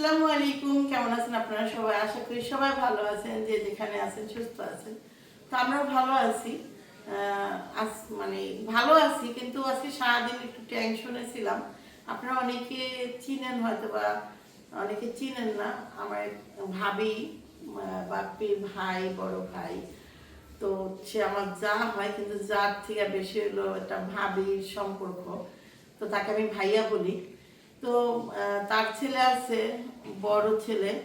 আসসালামু আলাইকুম, কেমন আছেন আপনারা সবাই? আশা করি সবাই ভালো আছেন, যে যেখানে আছেন সুস্থ আছেন। তো আমরাও ভালো আছি। মানে ভালো আছি, কিন্তু আজকে সারাদিন একটু টেনশনে ছিলাম। আপনারা অনেকে চিনেন হয়তো বা, অনেকে চিনেন না, আমার ভাবি বাপ্পির ভাই, বড় ভাই। তো সে আমার যা হয়, কিন্তু যার থেকে বেশি হলো একটা ভাবির সম্পর্ক। তো তাকে আমি ভাইয়া বলি। তো তার ছেলে আছে, বড় ছেলে,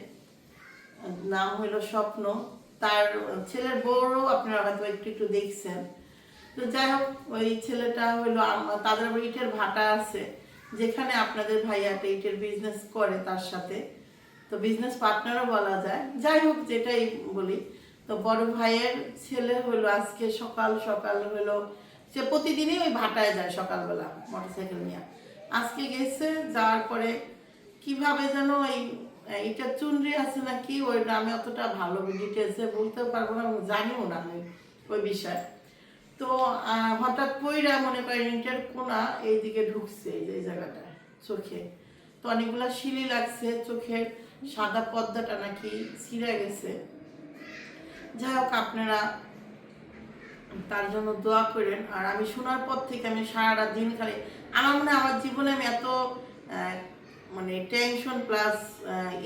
নাম হলো স্বপ্ন। তার ছেলের বউরও আপনারা হয়তো একটু একটু দেখছেন। তো যাই হোক, ওই ছেলেটা আম- তাদের ইটের ভাটা আছে, যেখানে আপনাদের ভাইয়াটা ইটের বিজনেস করে তার সাথে। তো বিজনেস পার্টনারও বলা যায়। যাই হোক, যেটাই বলি, তো বড় ভাইয়ের ছেলে হলো আজকে সকাল সকাল হলো সে প্রতিদিনই ওই ভাটায় যায় সকালবেলা মোটরসাইকেল নিয়ে। আজকে গেছে, যাওয়ার পরে কীভাবে যেন এই এটা চুনরি আছে নাকি, ওই আমি অতটা ভালো ডিটেলসে বলতে পারব না জানিও না আমি ওই বিষয়ে। তো হঠাৎ পইরা মনে করেন ইন্টার কোনা এইদিকে ঢুকছে এই জায়গাটা, চোখে। তো অনেকগুলা শিলি লাগছে, চোখের সাদা পর্দাটা নাকি ছিঁড়ে গেছে। যাই হোক, আপনারা তার জন্য দোয়া করেন। আর আমি শোনার পর থেকে আমি সারাটা দিন খালি আমার মনে হয় আমার জীবনে আমি এত মানে টেনশন প্লাস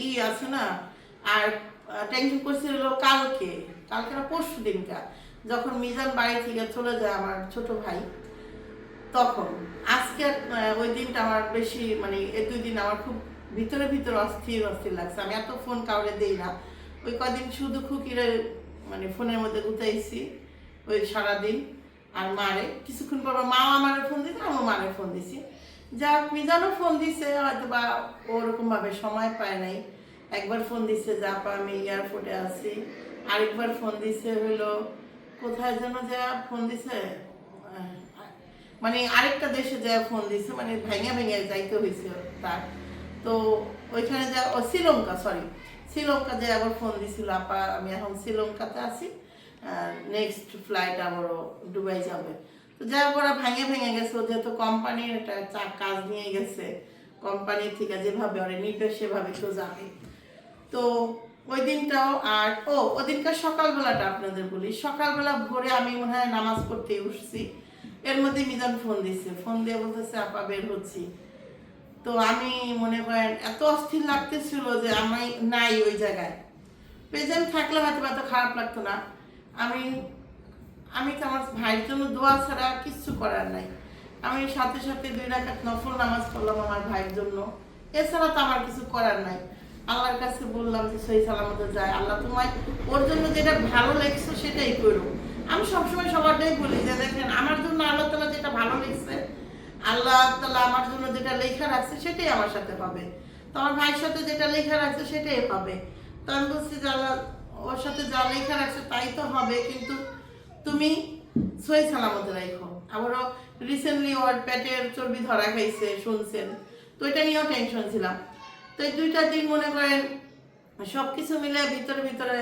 ই আছে না, আর টেনশন করছে হলো কালকে কালকে না পরশু দিনটা, যখন মিজান বাড়ি থেকে চলে যায় আমার ছোট ভাই, তখন, আজকে ওই দিনটা আমার বেশি মানে এ দুই দিন আমার খুব ভিতরে ভিতরে অস্থির অস্থির লাগছে। আমি এত ফোন কাউরে দেই না। ওই কদিন শুধু খুকিরে মানে ফোনের মধ্যে গুতাইছি, ওই সারাদিন। আর মারে কিছুক্ষণ পর মা আমারে ফোন দিতে আমার মারে ফোন দিছি। যা হোক, মিজানও ফোন দিছে হয়তো বা ওরকম ভাবে সময় পায় নাই। একবার ফোন দিছে যা পা আমি এয়ারপোর্টে আছি। আরেকবার ফোন দিছে হইল কোথায় যেন যা ফোন দিছে? মানে আরেকটা দেশে যা ফোন দিছে মানে ভেঙে ভেঙে যাইতে হয়েছে তার। তো ওইখানে যা ও শ্রীলঙ্কা সরি শ্রীলঙ্কা যে আবার ফোন দিছিল আপা আমি এখন শ্রীলঙ্কাতে আছি। নেক্সট ফ্লাইট আবারও দুবাই যাবে। তো যা ওরা ভেঙে ভেঙে গেছে। যেহেতু কোম্পানির একটা কাজ নিয়ে গেছে। কোম্পানি থেকে যেভাবে নিবে, সেভাবে তো যাবে। তো ওই দিনটাও আর, ও সকালবেলাটা আপনাদের বলি। সকালবেলা ভোরে আমি মনে হয় নামাজ পড়তে উঠছি। এর মধ্যে মিজান ফোন দিচ্ছে ফোন দিয়ে বলতেছে, আপা, বের হচ্ছি। তো আমি মনে করেন, এত অস্থির লাগতেছিল যে আমি নাই ওই জায়গায়। প্রেজেন্ট থাকলে হয়তো এত খারাপ লাগতো না। আমি আমি তো আমার ভাইয়ের জন্য দোয়া ছাড়া কিচ্ছু করার নাই? আমি সাথে সাথে দুই রাকাত নফল নামাজ পড়লাম আমার ভাইয়ের জন্য। এছাড়া তো আমার কিছু করার নাই। আল্লাহর কাছে বললাম যে, সহি সালামতে যায়। আল্লাহ তোমায় ওর জন্য যেটা ভালো লাগছে সেটাই করো আমি সবসময় সবারটাই বলি যে, দেখেন, আমার জন্য আল্লাহ তালা যেটা ভালো লাগছে, আল্লাহ তালা আমার জন্য যেটা লেখা রাখছে সেটাই আমার সাথে পাবে তো আমার ভাইয়ের সাথে যেটা লেখা রাখছে সেটাই পাবে তো আমি বলছি যে, আল্লাহ ওর সাথে যা লেখা রাখছে তাই তো হবে, কিন্তু তুমি সই সালামতে রাখো আবারও রিসেন্টলি ওর পেটের চর্বি ধরা খাইছে শুনছেন। তো এটা নিয়েও টেনশন ছিলাম। তো এই দুইটা দিন মনে করেন সব কিছু মিলে ভিতরে ভিতরে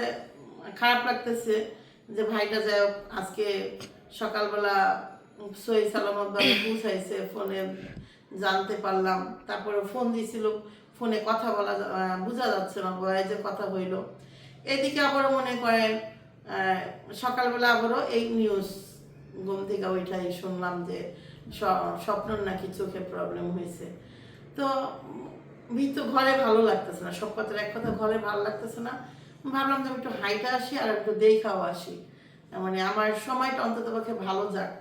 খারাপ লাগতেছে যে ভাইটা যাই আজকে সকালবেলা সই সালামত ভাবে পৌঁছাইছে, ফোনে জানতে পারলাম। তারপরে ফোন দিছিল ফোনে কথা বলা বোঝা যাচ্ছে না বয়ে যে কথা হইল। এদিকে আবারও মনে করেন সকালবেলা আবারও এই নিউজ ঘুম থেকে ওইটাই শুনলাম যে স্বপ্নর নাকি চোখে প্রবলেম হয়েছে। তো ভিতর ঘরে ভালো লাগতেছে না, সব কথার এক কথা, ঘরে ভালো লাগতেছে না। ভাবলাম যে একটু হাইটা আসি আর একটু দেখাও আসি। মানে আমার সময়টা অন্তত পক্ষে ভালো যাক।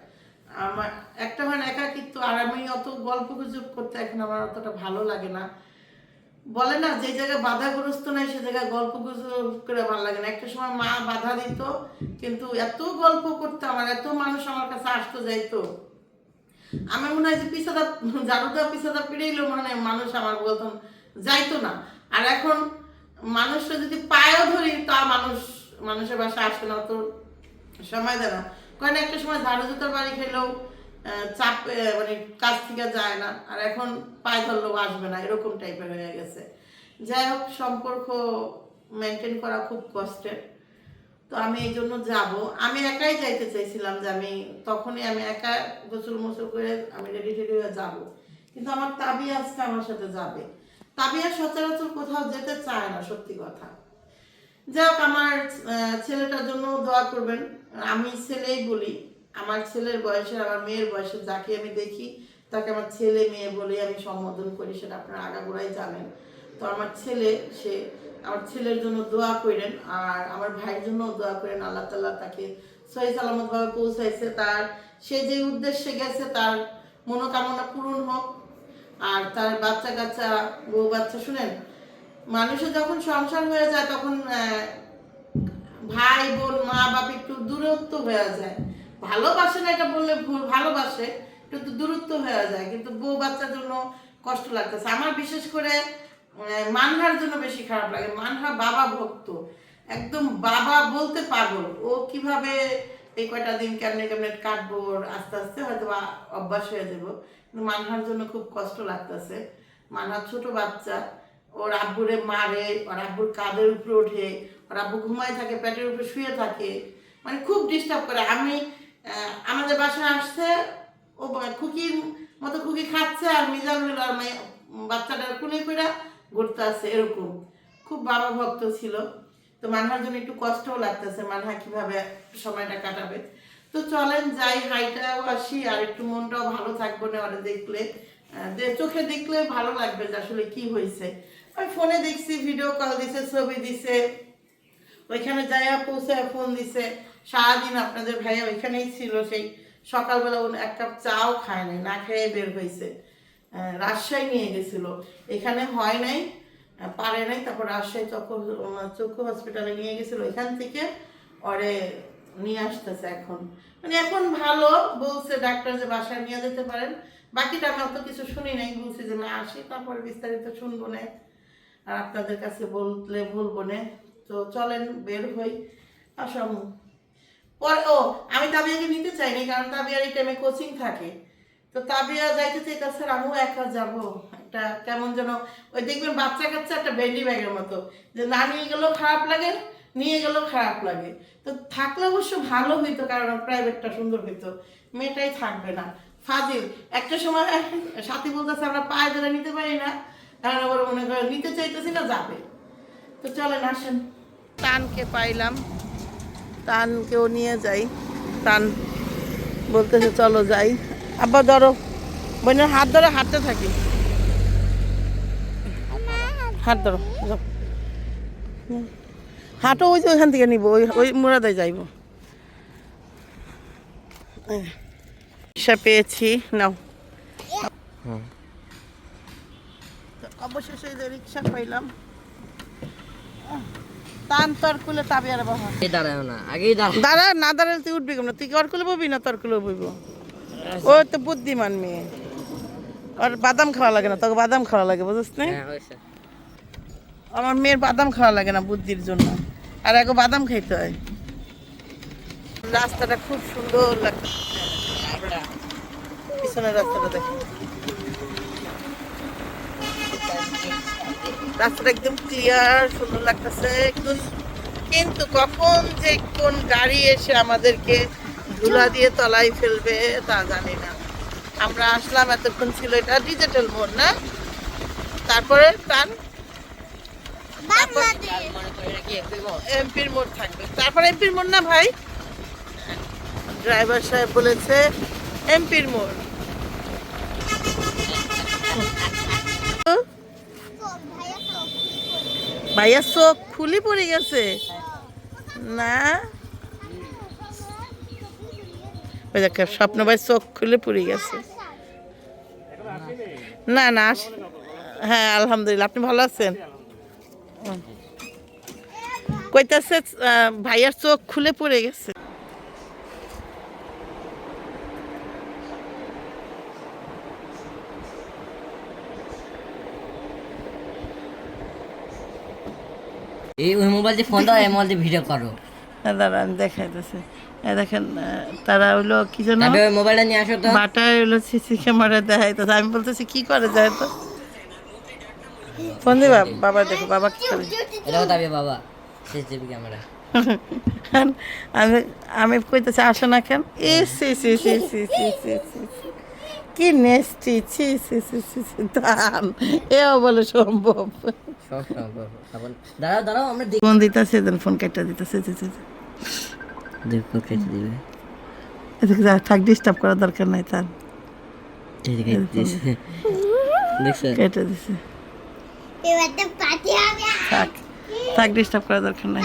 আমার, একটা মানে একাকিত্ব, আর আমি অত গল্প গুজব করতে এখন আমার অতটা ভালো লাগে না। বলে না, যে জায়গায় বাধাগ্রস্ত নাই, সে জায়গায় গল্প করে ভালো লাগে না। একটা সময় মা বাধা দিত, কিন্তু এত গল্প করতে আমার, এত মানুষ আমার কাছে আসতো, যাইতো। আমার মনে হয় যে পিছাদা, জারুদা পিছাদা পিড়েইলো মানে মানুষ আমার বলতাম, যাইতো না। আর এখন মানুষটা যদি পায়েও ধরি, তা মানুষ, মানুষের বাসা আসে না তো সময় দেয় না। কারণ একটা সময় ঝাড়ু জুতার বাড়ি খেলেও চাপ মানে কাজ থেকে যায় না। আর এখন পায়ে ধরলেও আসবে না, এরকম টাইপের হয়ে গেছে। যাই হোক, সম্পর্ক মেনটেন করা খুব কষ্টের। তো আমি এই জন্য যাব। আমি একাই যাইতে চাইছিলাম যে আমি তখনই আমি একা গোসল মোসল করে আমি রেডি টেডি হয়ে যাব। কিন্তু আমার তাবিয়া আজকে আমার সাথে যাবে। তাবিয়া সচরাচর কোথাও যেতে চায় না, সত্যি কথা। যাই হোক, আমার ছেলেটার জন্য দোয়া করবেন। আমি ছেলেই বলি আমার ছেলের বয়সের, আমার মেয়ের বয়সে যাকে আমি দেখি, তাকে আমার ছেলে মেয়ে বলেই আমি সম্বোধন করি, সেটা আপনারা আগাগোড়াই জানেন। তো আমার ছেলে, সে আমার ছেলের জন্য দোয়া করেন, আর আমার ভাইয়ের জন্য দোয়া করেন, আল্লাহ তাল্লাহ তাকে সহি সালামত ভাবে পৌঁছাইছে। তার, সে যে উদ্দেশ্যে গেছে, তার মনোকামনা পূরণ হোক। আর তার বাচ্চা কাচ্চা বউ বাচ্চা, শুনেন, মানুষের যখন সংসার হয়ে যায়, তখন ভাই, বোন মা বাপ একটু দূরত্ব হয়ে যায়। ভালোবাসে না, এটা বললে ভুল, ভালোবাসে কিন্তু দূরত্ব হয়ে যায়, কিন্তু বউ বাচ্চার জন্য কষ্ট লাগতেছে। আমার বিশেষ করে মানহার জন্য বেশি খারাপ লাগে। মানহা বাবা ভক্ত। একদম বাবা বলতে পাগল। ও কীভাবে এই কয়টা দিন কেমনে কেমনে কাটবো আস্তে আস্তে হয়তো বা অভ্যাস হয়ে যাব। কিন্তু মানহার জন্য খুব কষ্ট লাগতেছে। মানহার ছোট বাচ্চা। ওর আব্বুরে মারে, ওর আব্বুর কাঁধের উপরে ওঠে, ওর আব্বু ঘুমায় থাকে, পেটের উপরে শুয়ে থাকে। মানে খুব ডিস্টার্ব করে। আমি আমাদের বাসায় আসছে, ও খুকির মতো খুকি খাচ্ছে আর মিজান হলো আর মেয়ে বাচ্চাটার কুলে করে ঘুরতে আসছে, এরকম। খুব বাবা ভক্ত ছিল। তো মানহার জন্য একটু কষ্টও লাগতেছে। মানহা কীভাবে সময়টা কাটাবে? তো চলেন, যাই হাইটাও আসি আর একটু মনটাও ভালো থাকব না ওরা দেখলে চোখে দেখলে ভালো লাগবে যে আসলে কি হয়েছে আমি ফোনে দেখছি ভিডিও কল দিছে, ছবি দিছে। ওইখানে যাইয়া পৌঁছায় ফোন দিছে। সারাদিন আপনাদের ভাইয়া ওইখানেই ছিল, সেই সকালবেলা উনি এক কাপ চাও খায় নাই, না খেয়ে বের হয়েছে। রাজশাহী নিয়ে গেছিল। এখানে হয় নাই পারে নাই, তারপর রাজশাহী চক্ষু চক্ষু হসপিটালে নিয়ে গেছিল। এখান থেকে ওরে নিয়ে আসতেছে এখন। মানে এখন ভালো, বলছে ডাক্তার যে বাসায় নিয়ে যেতে পারেন। বাকিটা আমি অত কিছু শুনি নাই, বলছি যে না, আসি, তারপরে বিস্তারিত শুনব না। আর আপনাদের কাছে বললে বলব না। তো চলেন, বের হই। আসাম পরে, ও, আমি তাবিয়াকে নিতে চাইনি, কারণ তাবিয়ার এই টাইমে কোচিং থাকে। তো তাবিয়া যাইতে চাইতে স্যার, আমিও একা যাব। একটা কেমন যেন, ওই দেখবেন বাচ্চা কাচ্চা একটা বেন্ডি ব্যাগের মতো, যে না, নিয়ে গেলেও খারাপ লাগে, নিয়ে গেলেও খারাপ লাগে। তো থাকলে অবশ্য ভালো হইতো, কারণ প্রাইভেটটা সুন্দর হইতো। মেয়েটাই থাকবে না। ফাজিল, একটা সময় সাথী বলতেছে, আমরা পায়ে ধরে নিতে পারি না। কারণ আবার মনে করে, নিতে চাইতেছি না, যাবে। তো চলেন, আসেন। তানকে পাইলাম। তানকেও নিয়ে যাই। তান বলতেছে চলো যাই। আব্বা ধরো। বোনের হাত ধরে হাঁটতে থাকি। হাত ধরো যাও। হাঁটো ওই যে ওইখান থেকে নিব ওই ওই মুরাদায় যাইব। পেয়েছি নাও। অবশেষে রিক্সা পাইলাম। টান তোর কুলে তাবি আর এই না আগেই দাঁড়া দাঁড়া না দাঁড়ালে তুই উঠবি কেমন? তুই কি ওর কুলে ববি না তোর কুলে বইব? ও তো বুদ্ধিমান মেয়ে। ওর বাদাম খাওয়া লাগে না তোকে বাদাম খাওয়া লাগে বুঝিস না? হ্যাঁ আমার মেয়ের বাদাম খাওয়া লাগে না বুদ্ধির জন্য। আর আগে বাদাম খাইতে হয়। রাস্তাটা খুব সুন্দর লাগছে। পিছনের রাস্তাটা দেখো। রাস্তাটা একদম ক্লিয়ার সুন্দর লাগতেছে। কিন্তু কখন যে কোন গাড়ি এসে আমাদেরকে ধুলা দিয়ে তলায় ফেলবে তা জানি না। আমরা আসলাম এতক্ষণ ছিল এটা ডিজিটাল মোড না? তারপরে টান। এমপির মোড় থাকবে। তারপর এমপির মোড় না ভাই? ড্রাইভার সাহেব বলেছে এমপির মোড় ভাইয়া চোখ খুলি পড়ে গেছে। না? স্বপ্ন ভাই চোখ খুলে পড়ে গেছে। না না হ্যাঁ আলহামদুলিল্লাহ, আপনি ভালো আছেন? কইতাছে ভাইয়ার চোখ খুলে পড়ে গেছে। এই ওই মোবাইল দিয়ে ফোন দাও এই মোবাইল দিয়ে ভিডিও করো দাঁড়া আমি দেখাইতেছি। দেখেন তারা হলো কি যেন? মোবাইলটা নিয়ে আসো তো। বাটায় হলো সিসি ক্যামেরা দেখাইতেছে। আমি বলতেছি কি করে যায় তো? ফোন দিবা? বাবা দেখো বাবা কি করে? এটা দাবি বাবা সিসিটিভি ক্যামেরা। হ্যাঁ, আমি আমি কইতেছি আসো না কেন? এ সি সি সি সি সি সি সি কি নেস্টি ছি ছি ছি ছি ছি দান এও বলে সম্ভব। দাঁড়াও দাঁড়াও আমরা ফোন দিতেছে দেন ফোন কেটে দিতেছে দেখো কেটে দিবে। এদিকে থাক ডিস্টার্ব করার দরকার নাই তার। কেটে দিছে। থাক থাক ডিস্টার্ব করার দরকার নাই।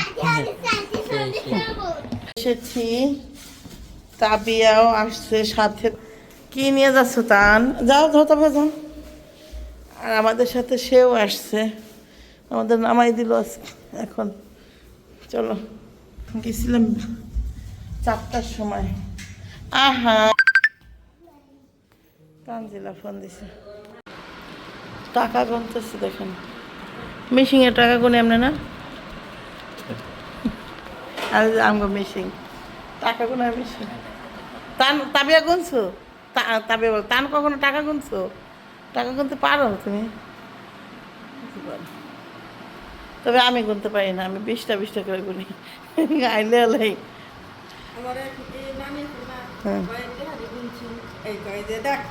এসেছি। তাবিয়াও আসছে সাথে। কি নিয়ে যাচ্ছ তান? যাও যাও। আর আমাদের সাথে সেও আসছে। আমাদের নামাই দিল আজকে। এখন চলো, গেছিলাম চারটার সময়। আহা! তানজিলা ফোন দিছে। টাকা গুনতেছে দেখেন। মিশিংয়ে টাকা গুনে এমনি না? আর আমগো মিশিং টাকা গুনা মিশিং তান, তাবিয়া গুনছো? তাবিয়া বল, তান কখনো টাকা গুনছো? টাকা গুনতে পারো তুমি? তবে আমি গুনতে পারি না আমি বিশটা বিশটা করে গুনি। আইলে আলাই। এই হ্যাঁ। এই যে দেখ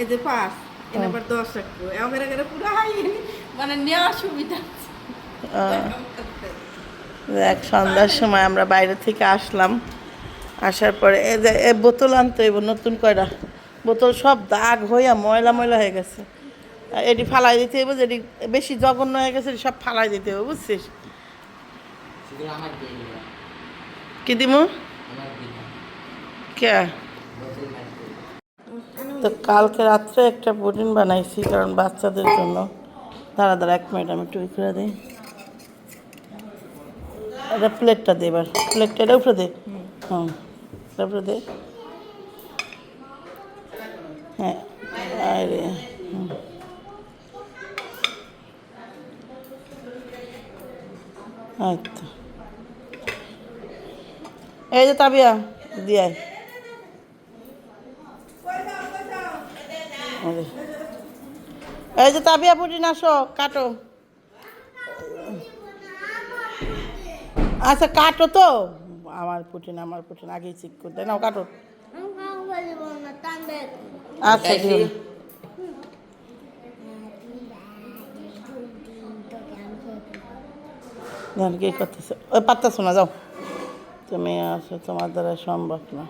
এই যে পাঁচ এনে দশ একটু। আমার এখানে পুরো হাই মানে নেওয়ার সুবিধা এক সন্ধ্যার সময় আমরা বাইরে থেকে আসলাম। আসার পরে এ বোতল আনতে হইব নতুন কয়টা বোতল সব দাগ হইয়া ময়লা ময়লা হয়ে গেছে। এটি ফালাই দিতে হইব যেটি বেশি জঘন্য হয়ে গেছে সব ফালাই দিতে হবে বুঝছিস? কি দিমু? কে? তো কালকে রাত্রে একটা পুডিং বানাইছি কারণ বাচ্চাদের জন্য। দাঁড়া দাঁড়া এক মিনিট আমি টুই করে দিই। এটা প্লেটটা দে এবার। প্লেটটা এটা উপরে দে। হুম উপরে দে। হ্যাঁ আরে হুম। আচ্ছা। এই যে তাবিয়া দিয়ে। এই যে। এই যে তাবিয়া পুটিন আসো কাটো। আচ্ছা কাটো তো। আমার পুটিন আমার পুটিন আগেই চেক করতে নাও কাটো। আচ্ছা আছে। কি করতেছে। ওই পাত্তা শোনা যাও। তুমি আসো তোমার দ্বারা সম্ভব না।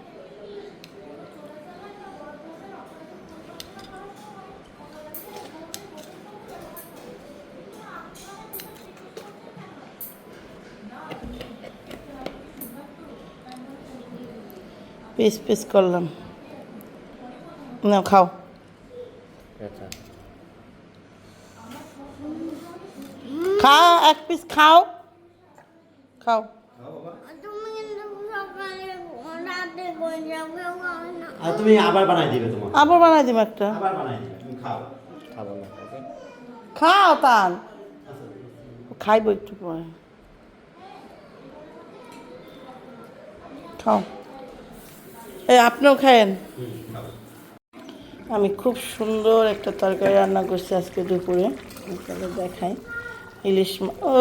পিস পিস করলাম। না খাও। খাও এক পিস খাও। খাও। তুমি আর আবার বানাই দিবে তোমার আবার বানাই দিম একটা। আবার বানাই দিবে তুমি খাও। খাব না খাও তান খাইব একটু পরে। খাও। এই আপনিও খায়েন? আমি খুব সুন্দর একটা তরকারি রান্না করছি আজকে দুপুরে। দেখাই। ইলিশ ও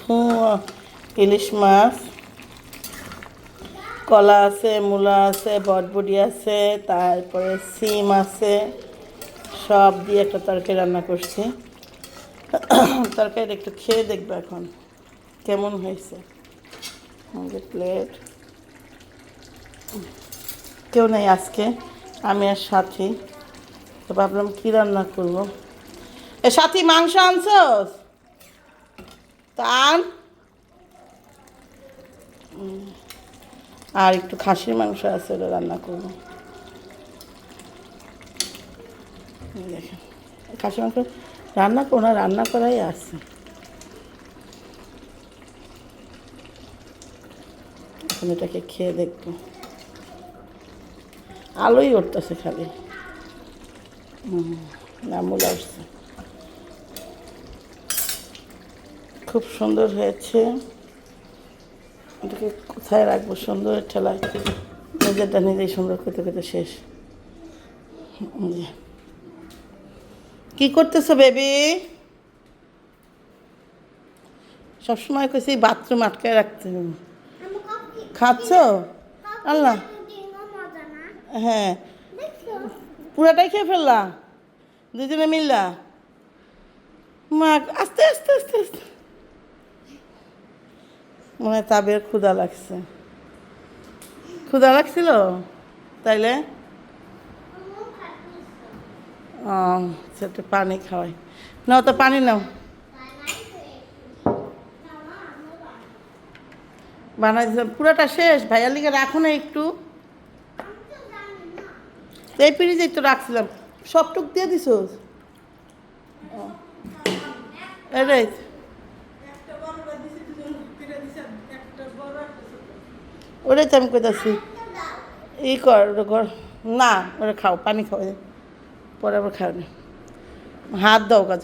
ধোঁয়া ইলিশ মাছ, কলা আছে, মূলা আছে বটবডি আছে, তারপরে সিম আছে, সব দিয়ে একটা তরকারি রান্না করছি। তরকারিটা একটু খেয়ে দেখবে এখন, কেমন হয়েছে। প্লেট কেউ নেই আজকে, আমি আর সাথী। তো ভাবলাম কী রান্না করব? এ সাথী, মাংস আনছস? উম, আর একটু খাসির মাংস আছে ওটা রান্না করব। দেখেন খাসি মাংস রান্না না রান্না করাই আছে। এখন এটাকে খেয়ে দেখব। আলোই উঠতেছে খালি। হুম, নামুল আসছে খুব সুন্দর হয়েছে। এটাকে কোথায় রাখব? সুন্দর ঠেলায় নিজেরটা নিজেই সুন্দর করতে করতে শেষ। কি করতেছো বেবি? সবসময় কইছি বাথরুম আটকায় রাখতে হবে। খাচ্ছ? আল্লাহ। হ্যাঁ। পুরাটাই খেয়ে ফেললা? দুজনে মিললা? মা আস্তে আস্তে আস্তে আস্তে। মনে তাবের ক্ষুধা লাগছে। ক্ষুধা লাগছিল? তাইলে? সেটা পানি খাওয়াই। নাও তো পানি নাও। বানাই দিলাম পুরোটা শেষ? ভাইয়ার লিগে রাখো না একটু। এই পিড়িতে একটু রাখছিলাম। সবটুক দিয়ে দিস এটাই একটা বড়টা দিছি দুজন ফিরে দিছে একটা বড় একটা ছোট ওটাই তো আমি কইতাছি। ই কর, ওটা কর। না, ওটা খাও, পানি খাও পরে আবার খাও না। হাত দাও গা